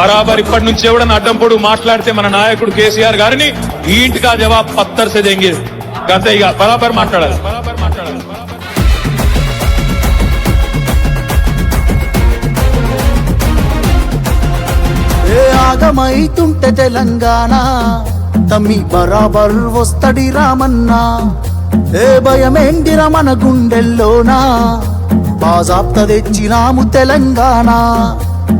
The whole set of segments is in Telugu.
బరాబర్ ఇప్పటి నుంచి ఎవడన్నా అడ్డం పొడు మాట్లాడితే మన నాయకుడు కేసీఆర్ గారిని ఈ ఇంటికా జవాబ్ పత్తర్ సే దెంగే గత ఇక బరాబర్ మాట్లాడాలి. బరాబర్ మాట్లాడాలి ఆగమైతుంటే తెలంగాణ? తమ్మి బరాబర్ వస్తడి రామన్నా. ఏ భయమేందిర మన గుండెల్లోనా? బాజాప్త తెచ్చినాము తెలంగాణ.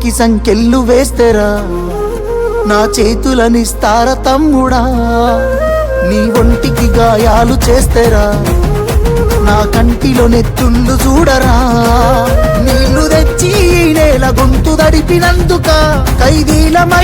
చేతికి సంకెళ్ళు వేస్తేరా. నా చేతులనిస్తార తమ్ముడా? నీ ఒంటికి గాయాలు చేస్తేరా. నా కంటిలో నెత్తుళ్ళు చూడరా. నీళ్ళు తెచ్చి నేల గొంతు దడిపినందుక ఖైదీల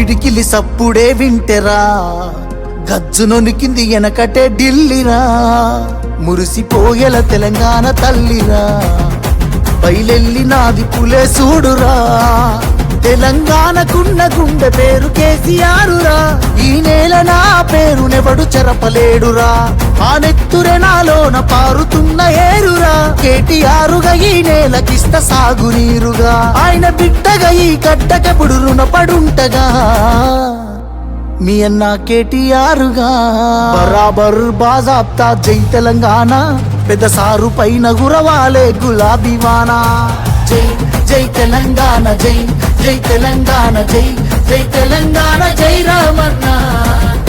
పిడికిలి సప్పుడే వింటెరా. గజ్జునొనికింది వెనకటే ఢిల్లీరా. మురిసిపోయేల తెలంగాణ తల్లిరా. బయలెల్లి నాది పులే చూడురా తెలంగాణకున్న గుండె పేరు కేసీఆరురా. ఈ నేల నా పేరునెవడు చెరపలేడురా. ఆ నెత్తురే నాలోన పారుతుంది కేటీఆరుగా ఈ నేలకిస్త సాగునీరుగా. ఆయన బిడ్డగా ఈ గడ్డకెప్పుడు రుణపడుంటగా. మీ అన్న కేటీఆరుగా బరాబర్ బాజాప్తా జై తెలంగాణ. పెద్ద సారు పైన గురవాలే గులాబీ వానా జై జై తెలంగాణ జై జై తెలంగాణ జై జై తెలంగాణ జై రామన్నా.